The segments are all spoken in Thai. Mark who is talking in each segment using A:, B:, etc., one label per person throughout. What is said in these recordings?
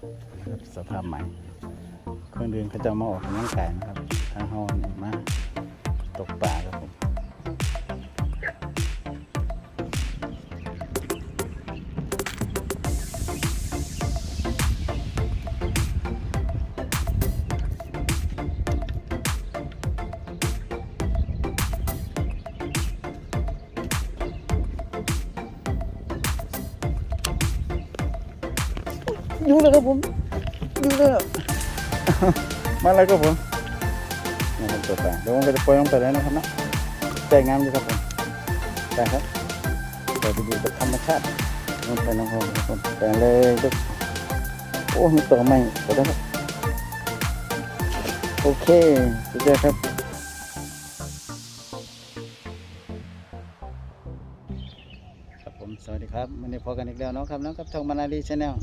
A: ครับสภาพใหม่ เครื่องดื่มเขาจะมาออกกำลังกายนะครับทางห้องนี่มาตกปลาครับผม อยู่เลยมาแล้วครับผมนี่เป็นตัวปลาเดี๋ยวผมก็จะปล่อยลงไปแล้วนะครับนะใจงามอยู่ครับผมไปครับไปดูดูแบธรรมชาติลงไปลงไปครับผมไปเลยลูโอ้มีตัวใหม่ไปแล้ครับโอเคสุดยอดครับครับผมสวัสดีครับวันนี้พอกันอีกแล้วเนาะครับเนาะกับช่องมานาลีชาแนล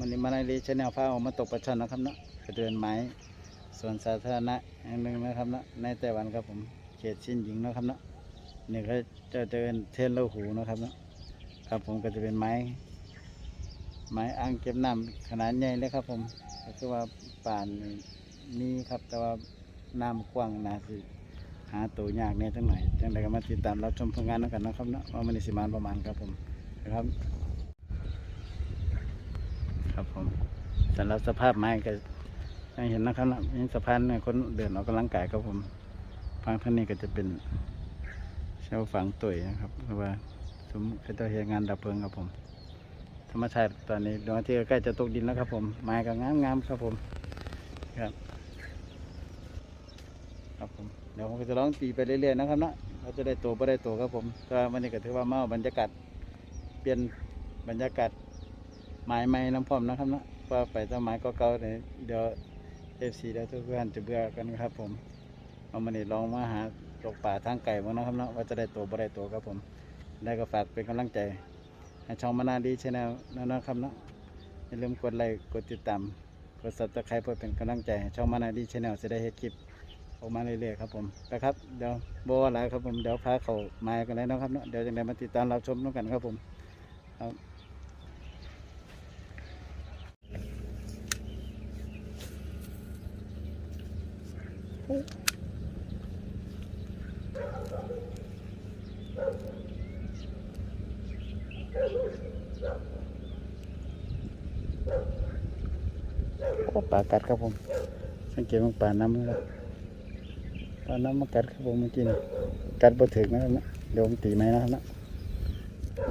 A: วันนี้มานาลีชแนลพาออกมาตกปลาช่อนนะครับเนาะไปเดินไม้สวนสาธารณะแห่งหนึ่งนะครับเนาะในไต้หวันครับผมเขตชินหญิงนะครับเนาะนี่ก็จะเดินเทนโลหูนะครับเนาะครับผมก็จะเป็นไม้ ไม้อ่างเก็บน้ำขนาดใหญ่เลยครับ ผมก็คือว่าป่านนี่มีครับแต่ว่าน้ำกว้างนาสิหาตัวยากเนี่ยจังหน่อยจังใดก็มาติดตามรับชมผลงานแล้วกันนะครับเนาะว่ามันสิมานประมาณครับผมนะครับ ครับผมสำหรับสภาพไม้ก็ยังเห็นนะครับนาะมีสะพานเนี่ยคนเดินออกกำลังกายครับผมฝั่งท่างนี้ก็จะเป็นเชลฝังตุ๋ยนะครับเพราะว่าสมเขาจะเฮ็ดงานดับเพลิงครับผม ธรรมชาติตอนนี้ดวงอาทิตย์ใกล้จะตกดินแล้วครับ ผมไม้ก็งามงามครับผมครับ ครับผมเดี๋ยวผมก็จะลองตีไปเรื่อยๆนะครับเนาะเราจะได้ตัวไม่ได้ตัวครับผมก็วันนี้ก็ถือว่ามาเอาบรรยากาศเปลี่ยนบรรยากาศ ไม้ใหม่น้ำพร้อมนะครับเนาะว่าไปต้นไม้ก็เก่าเนี่ยเดี๋ยวเอฟซีเดี๋ยวทุกท่านจะเบื่อกันครับ ผม เอามาเนี่ลองมาหาตกป่าทางไก่บ้างนะครับเนาะว่าจะได้ตัวไม่ได้ตัวครับผม ได้ก็ฝากเป็นกำลังใจให้ช่องมานาดีชแนลนะครับเนาะอย่าลืมกดไลค์กดติดตามกดซับสไครป์เพื่อเป็นกำลังใจให้ช่องมานาดีชแนลจะได้เฮ็ดคลิปออกมาเรื่อยๆครับผมนะครับเดี๋ยวโบว่าอะไรครับผมเดี๋ยวพาเขามากันเลยนะครับเนาะเดี๋ยวจะได้มาติดตามรับชมน้องกันครับผมครับ โอ้ปลากัดครับผม สังเกตมันปลาน้ำนะครับปลาน้ำมากัดครับผมเมื่อกี้นี่กัดบ่ถึงนะครับนะเดี๋ยวผมตีไหมนะครับนะ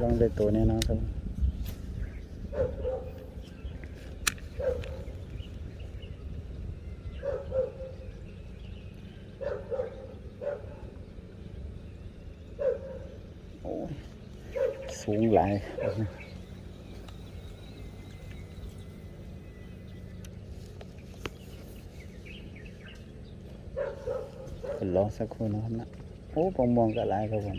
A: ลองได้ตัวนี้นะครับโอ้ยสูง หลายรอสักครู่นะครับนะโอ้ปองมองก็หลายครับผม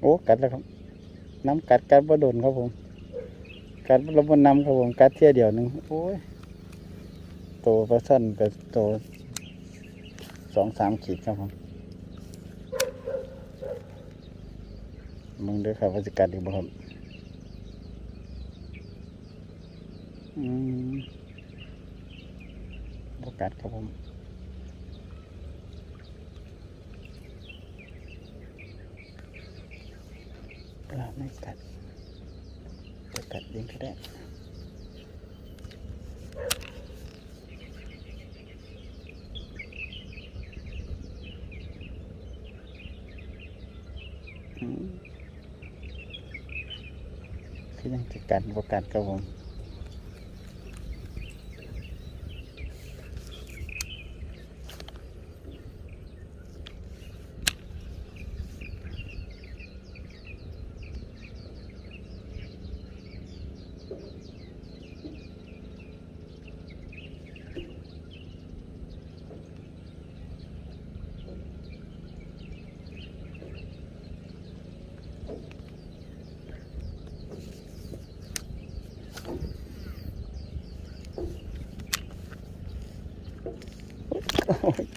A: โอ้กัดแล้วครับ น้ำกัดกัดบ่โดนครับผม กัดลบนน้ำครับผม กัดเที่ยเดียวหนึงโอ้ยโตปลาช่อนกับโตสองสามขีดครับผมมึงด้วยครับว่าจะกัดอีกบ่ครับอืมบ่กัดครับผม ปลาไม่กัดจะกัดเองก็ได้คือยังจะกัดบ่กัดครับผม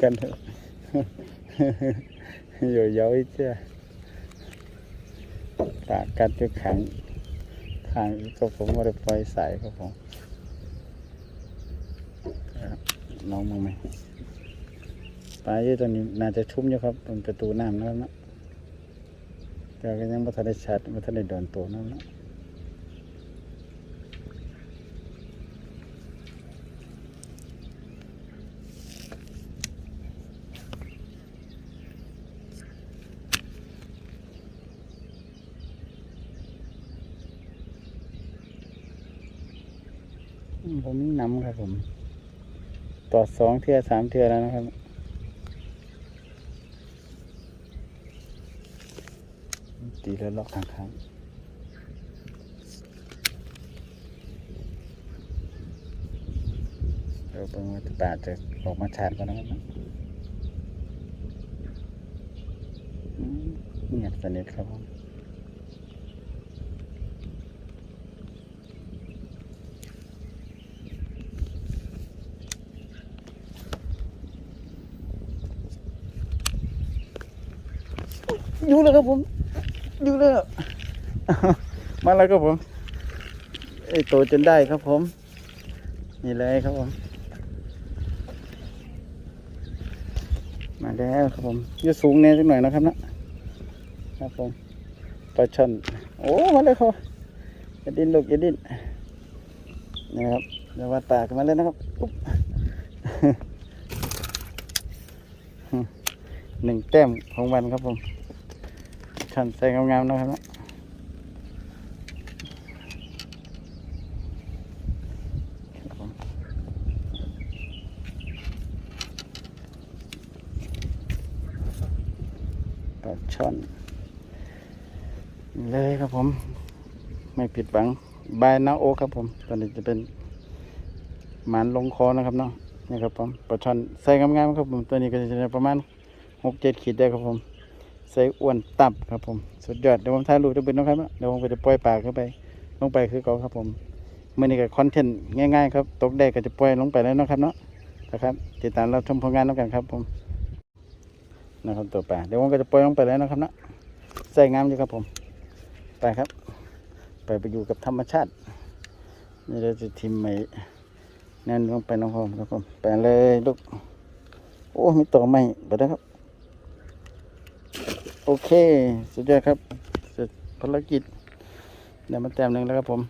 A: กันเอยู่เย้อยเจ้าปากกัดอยู่ขังขังอีกก็ผมว่าได้ปล่อยสายครับผมน้องมึงไหมปลาเยอะตัวนี้น่าจะชุ่มอยู่ครับเป็นประตูน้ำนะครับเนาะแต่ก็ยังไม่ทันได้ชัดไม่ทันได้โดนตัวนั่นนะ อืม ผมต่อสองเทือสามเทือแล้วนะครับ ตีแล้วล็อกข้างๆเดี๋ยวเป็นว่าป่าจะออกมาชาร์จกันนะครับเงียบสนิทครับผม อยู่แล้วครับผมอยู่แล้วมาแล้วครับผมไอโตจนได้ครับผม นี่เลยครับผม มาแล้วครับผมยู่สูงแน่สักหน่อยนะครับนะครับผมปลาช่อนโอ้มาแล้วครับอย่าดิ้นลูกอย่าดิ้นนี่ครับเดี๋ยวว่าตากมาแล้วนะครับปุ๊บหนึ่งแต้มของวันครับผม ชันใส่งามๆนะครับนะครับผมปลาช่อน เลยครับผม ไม่ผิดหวัง บายนาโอครับผม ตอนนี้จะเป็นหมันลงคอนะครับเนาะนี่ครับผมปลาช่อนใส่งามๆครับผม ตัวนี้ก็จะประมาณหกเจ็ดขีดได้ครับผม ใส่อ้วนตับครับผม สุดยอดเดี๋ยวผมถ่ายรูปจะเป็นน้องครับเดี๋ยวผมไปจะปล่อยปลาเข้าไปลงไปคือเก่าครับผมเมื่อนี้ก็คอนเทนต์ง่ายๆครับตกได้ก็จะปล่อยลงไปแล้วนะครับเนาะนะครับติดตามเราชมผลงานแล้วกันครับผมนะครับตัวปลาเดี๋ยวผมก็จะปล่อยลงไปแล้วนะครับเนาะใส่งามอยู่ครับผม ไปครับ ไปไปอยู่กับธรรมชาตินี่เราจะทิมไหมแน่นลงไปน้องผมครับผมไปเลยลูกโอ้มีต่อไม้ไปแล้วครับ โอเค สุดยอดครับ เสร็จภารกิจ เดี๋ยวมาแต้มหนึ่งแล้วครับผม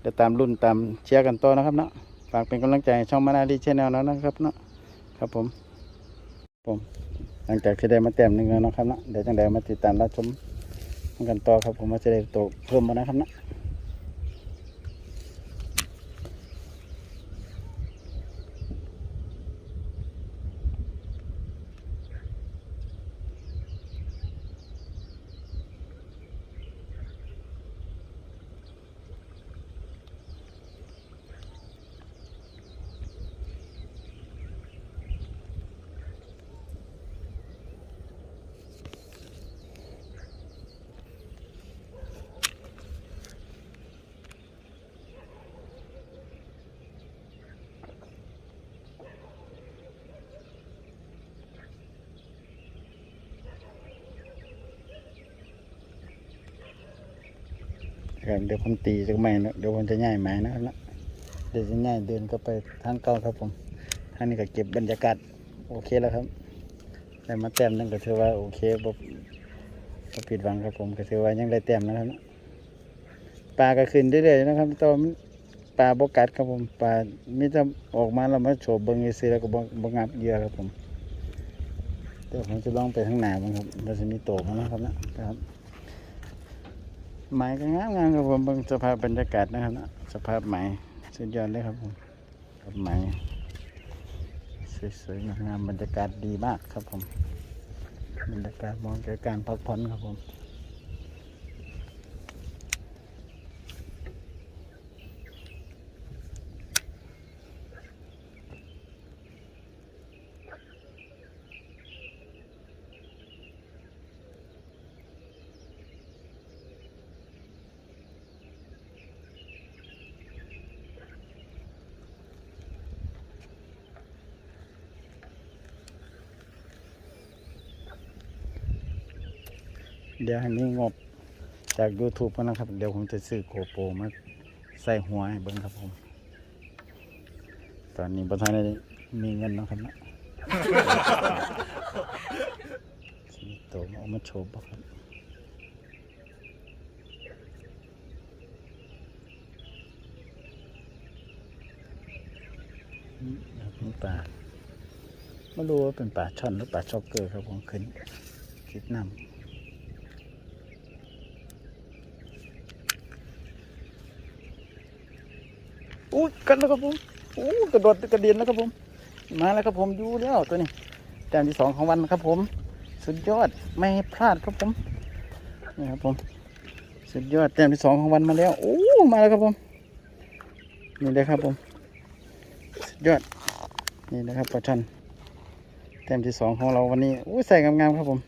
A: เดี๋ยวตามรุ่นตามเชียร์กันต่อนะครับเนาะ ฝากเป็นกำลังใจช่องมานาดีชแนลนะครับเนาะ ครับผม ผม หลังจากที่ได้มาแต้มหนึ่งแล้วนะครับเนาะ เดี๋ยวจังใดมาติดตามรับชมกันต่อครับผมว่าจะได้โตเพิ่มมานะครับเนาะ ครับเดี๋ยวผมตีจากไม้นะเดี๋ยวผมจะย้ายไม้นะครับนะเดี๋ยวจะย้ายเดินก็ไปทางเก่าครับผมทางนี้ก็เก็บบรรยากาศโอเคแล้วครับได้มาแต้มนั่นก็ถือว่าโอเคบ่บ่ผิดหวังครับผมก็ถือว่ายังได้แต้มนะครับนะปลาก็ขึ้นเรื่อยๆนะครับแตอนปลาบกัดครับผมปลามิจะออกมาแล้วมาโฉบเบิ้งซื้อแล้วก็บ่บงับเยื่อครับผมเดี๋ยวผมจะลองไปข้างหน้าบ้างครับเราจะมีโตมานะครับนะครับ ไม้ก็งามงามครับผมบางสภาพบรรยากาศนะครับนะสภาพไม้สุดยอดเลยครับผมกับไม้สวยๆงามบรรยากาศดีมากครับผมบรรยากาศมองเก่การพักผ่อนครับผม เดี๋ยวให้มีงบจาก YouTube ก่อนนะครับ เดี๋ยวผมจะซื้อโกโปรมาใส่หัวให้เบิ่งครับผม ตอนนี้ประธานได้มีเงินนาะครับนะสิโตมาเอามาโชว์บ่ครับอืมครับเป็นปลาไม่รู้ว่าเป็นปลาช่อนหรือปลาช็อกเกอร์ครับผมขึ้นคิดนำ อู้กันแล้วครับผมอู้กระโดดกระเด็นแล้วครับผม มาแล้วครับผมอยู่แล้วตัวนี้แต้มที่สองของวันครับผม สุดยอดไม่พลาดครับผมนี่ครับผมสุดยอดแต้มที่สองของวันมาแล้วโอ้มาแล้วครับผมนี่เลยครับผมสุดยอดนี่นะครับปลาช่อนเต็มที่สองของเราวันนี้อู้ใส่งามๆครับผม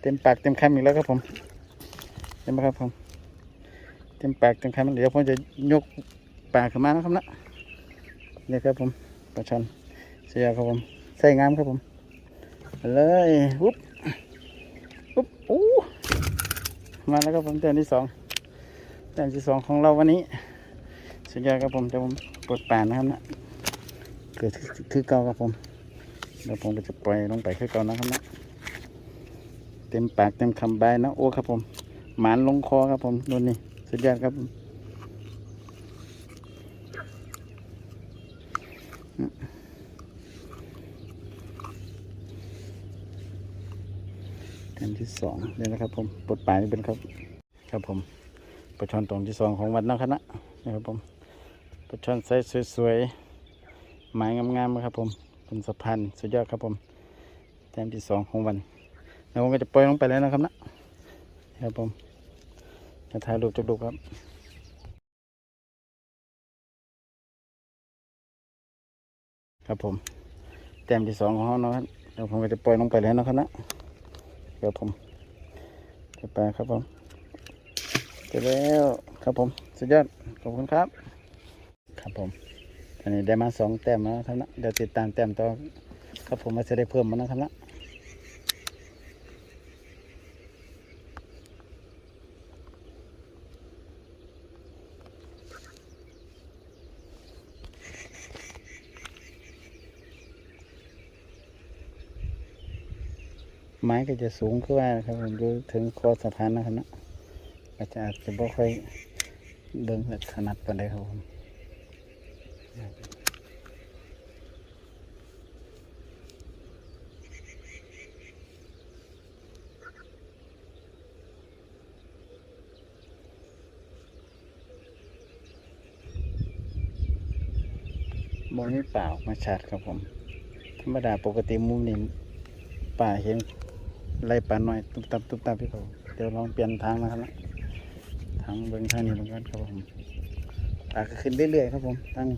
A: เต็มปากเต็มคำอีกแล้วครับผมเห็นไหมครับผมเต็มปากเต็มคำเดี๋ยวผมจะยก ปากขึ้นมานะครับนะนี่ครับผมปลาช่อนเสียครับผมใส่งามครับผมเลยวุ๊บวุ๊บอู้มาแล้วครับผมเต็มที่สองเต็มที่สองของเราวันนี้สุดยอดครับผมเดี๋ยวผมปลดป่านนะครับนะเกิดคือเก่าครับผมเดี๋ยวผมก็จะปล่อยลงไปคือเก่านะครับนะเต็มปากเต็มคำใบายนะโอ้ครับผมหมานลงคอครับผมโดูนี่สุดยอดครับผม ที่สองนี่นะครับ ผมปลดปลายนี่เป็นครับ ครับผมปลาช่อนตรงที่สองของวันนะครับนะนี่ครับผมปลาช่อนไซส์สวยๆหมายงามๆครับ ผมเป็นสะพานสุดยอดครับผมแต้มที่สองของวันแล้วผมก็จะปล่อยลงไปแล้วนะครับนะครับผมจะถ่ายรูปจุกๆครับครับผมแต้มที่สองของเขานะครับเดี๋ยวผมก็จะปล่อยลงไปแล้วนะครับนะ ครับผมจะไปครับผมไปแล้วครับผมสุดยอดขอบคุณครับ ครับผมอันนี้ได้มาสองแต้มแล้วครับนะเดี๋ยวติดตามแต้มต่อครับผมมาจะได้เพิ่มมานะครับนะ ไม้ก็จะสูงขึ้นว่านะครับผมดูถึงคอสะพานนะครับนะอาจจะอาจจะบ่ค่อยเบิ่งถนัดปานใดครับผมมองนี่เปล่ามาชัดครับผม ธรรมดาปกติมุมนี้ป่าเห็น ไล่ป่าน้อยตุ๊บตับตุ๊บตับพี่เขาเดี๋ยวลองเปลี่ยนทางนะครับนะทางเบิ้งทางนี้ลงกันครับผมป่าก็ขึ้นเรื่อยๆครับผมตั้ง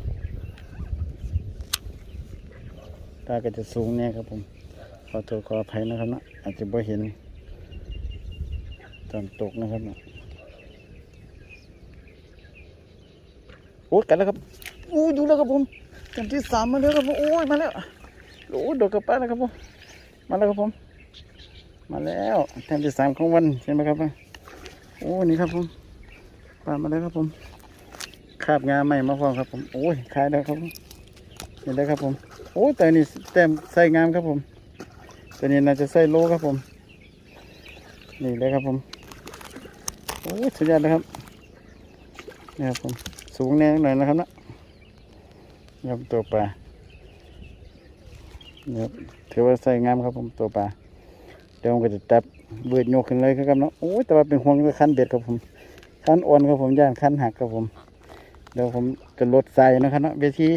A: ตาก็จะสูงเนี่ยครับผมขอโทษขออภัยนะครับนะอาจจะบ่เห็นตอนตกนะครับนะโอ้ยกันแล้วครับอู้ดูแล้วครับผมแต้มที่สามมาแล้วครับผมโอ้ยมาแล้วโอ้ยโดดกลับไปแล้วครับผมมาแล้วครับผม มาแล้วแต้มที่สามของวันใช่ไหมครับโอ้นี่ครับผมปลามาแล้วครับผมคาบงาใหม่มาพร้อมครับผมโอ้ยขายแล้วครับผมนี่ได้ครับผมโอ้แต่นี่แต้มใส่งามครับผมตัวนี้น่าจะใส่โลครับผม นี่เลยครับผมโอ้สุดยอดนะครับนี่ครับผมสูงแน่หน่อยนะครับนะครับตัวปลาเนี่ยถือว่าใส่งามครับผมตัวปลา ดี๋ยวผมก็จะจับเบืดโยกขึ้นเลยครับเนาะโอ้ยแต่ว่าเป็นห่วงกับคันเบ็ดครับผมคันอ่อนครับผมย่านคันหักครับผม เดี๋ยวผมจะลดใส่นะครับเนาะวิธี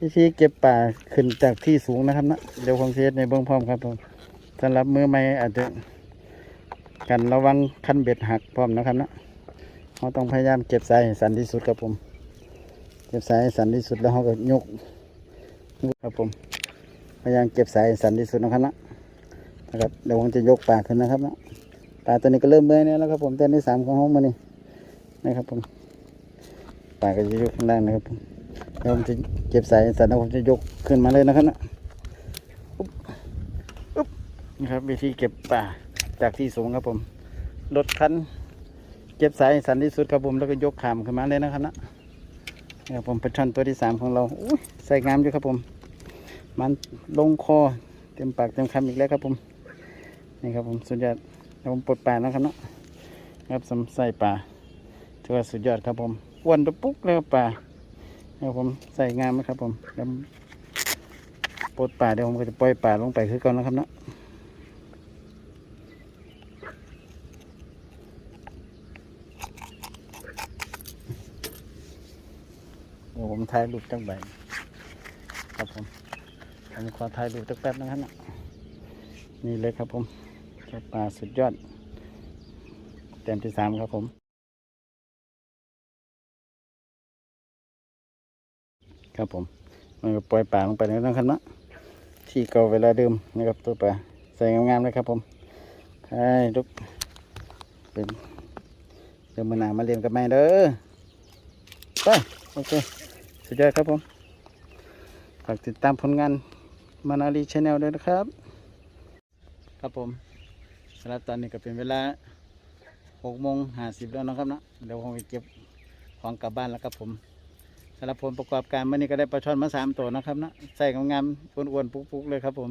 A: วิธีเก็บปลาขึ้นจากที่สูงนะครับเนาะเดี๋ยวผมเทสในเบื้องพร้อมครับผมสำหรับมือใหม่อาจจะกันระวังคันเบ็ดหักพร้อมนะครับเนาะเราต้องพยายามเก็บส่ให้สันที่สุดครับผม เก็บสายสันที่สุดแล้วเขาก็ยกครับผมพยายามเก็บสายสันที่สุดนะครับนะ นะครับเดี๋ยวผมจะยกปลาขึ้นนะครับนะปลาตัวนี้ก็เริ่มเมื่อยแล้วครับผมเต้นที่สามของห้องมานี่นะครับผมปลาก็จะยกข้างล่างนะครับผมเดี๋ยวผมจะเก็บสายให้สันแล้วผมจะยกขึ้นมาเลยนะครับนะอุ๊บอุ๊บนี่ครับวิธีเก็บปลาจากที่สูงครับผมรถคันเก็บสายสันที่สุดครับผมแล้วก็ยกขามขึ้นมาเลยนะครับนะนี่ครับผมเป็นช่อนตัวที่สามของเราอุ้ยใส่งามอยู่ครับผม มันลงคอเต็มปากเต็มคำอีกแล้วครับผม นี่ครับผมสุดยอดเดี๋ยวผมปลดปลานะครับเนาะครับสำใส่ปลาถือว่าสุดยอดครับผมอ้วนตัวปุ๊กเลยครับปลานี่ครับผมใส่งามไหมครับผมเดี๋ยวปลดปลาเดี๋ยวผมก็จะปล่อยปลาลงไปคือก่อนนะครับเนาะเดี๋ยวผมถ่ายรูปจังใบครับผมผมขอถ่ายรูปสักแป๊บนะครับนะนี่เลยครับผม เจ้าปลาสุดยอด เต็มที่สามครับผม ครับผม มันก็ปล่อยปลาลงไปแล้วนะครับนะที่เก่าเวลาเดิมนะครับตัวปลาใส่งามๆเลยครับผมใช่ลูกเป็นเดี๋ยวมือหนามาเรียนกับแม่เด้อไปโอเคสุดยอดครับผมฝากติดตามผลงานมานาลีชาแนลด้วยนะครับ ครับผมำหรับตอนนี้ก็เป็นเวลาหกโมงห้าสิบแล้วนะครับนะเดี๋ยวผมไปเก็บของกลับบ้านแล้วครับผมสำหรับผลประกอบการวันนี้ก็ได้ปลาช่อนมาสามตัวนะครับนะใส่งามๆอ้วนๆปุ๊กๆเลยครับผม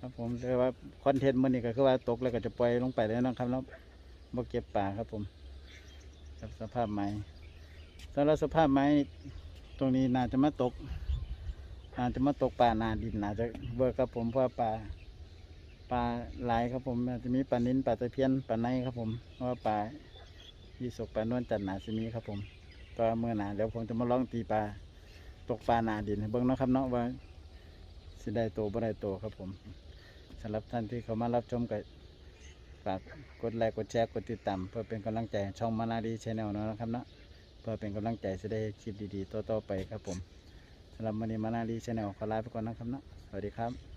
A: ครับผมเรียกว่าคอนเทนต์มันนี่ก็คือว่าตกแล้วก็จะปล่อยลงไปแล้วนะครับแล้วมาเก็บป่าครับผมครับสภาพไม้สำหรับสภาพไม้ตรงนี้น่าจะมาตกอาจจะมาตกปลานาดินอาจจะเบิกครับผมเพราะว่า ปลาหลายครับผมอาจจะมีปลานิ้นปลาตะเพียนปลาในครับผมเพราะว่าปลายี่สกปลานวลจันหนาสิมีครับผมก็เมื่อหนาเดี๋ยวผมจะมาลองตีปลาตกปลานาดินเบิ่งนาะครับเนาะว่าสิได้โตบ่ได้โตครับผมสำหรับท่านที่เขามารับชมก็ฝากกดไลค์กดแชร์กดติดตามเพื่อเป็นกำลังใจช่องมานาดีชแนลนะครับเนาะเพื่อเป็นกำลังใจจะได้คลิปดีๆต่อๆไปครับผมสำหรับวันนี้มานาลีชาแนลขอลาไปก่อนนะครับเนาะสวัสดีครับ